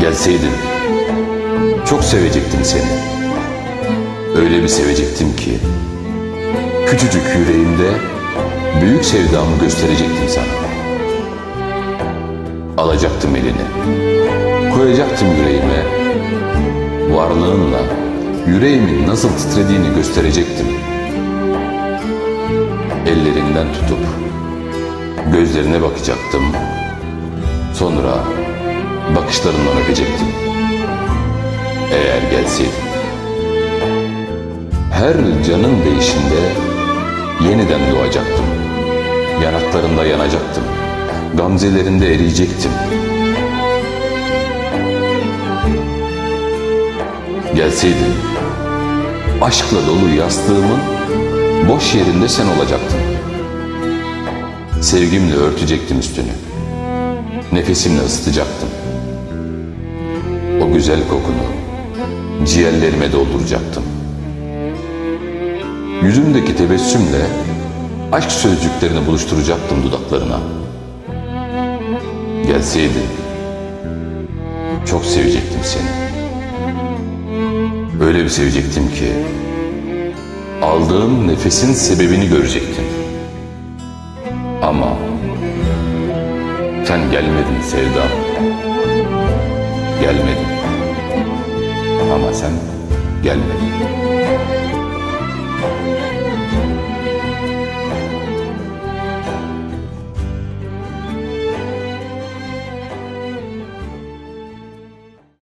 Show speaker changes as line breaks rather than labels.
Gelseydin çok sevecektim seni. Öyle bir sevecektim ki küçücük yüreğimde büyük sevdamı gösterecektim sana. Alacaktım elini, koyacaktım yüreğime varlığınla yüreğimin nasıl titrediğini gösterecektim. Ellerinden tutup gözlerine bakacaktım. Sonra bakışlarından öpecektim. Eğer gelseydin. Her canın değişinde yeniden doğacaktım. Yanaklarında yanacaktım. Gamzelerinde eriyecektim. Gelseydin, aşkla dolu yastığımın boş yerinde sen olacaktın. Sevgimle örtecektim üstünü. Nefesimle ısıtacaktım. O güzel kokunu ciğerlerime dolduracaktım. Yüzümdeki tebessümle aşk sözcüklerini buluşturacaktım dudaklarına. Gelseydin çok sevecektim seni. Öyle bir sevecektim ki aldığım nefesin sebebini görecektim. Ama sen gelmedin sevdam. Gelmedin. Ama sen gelmedin.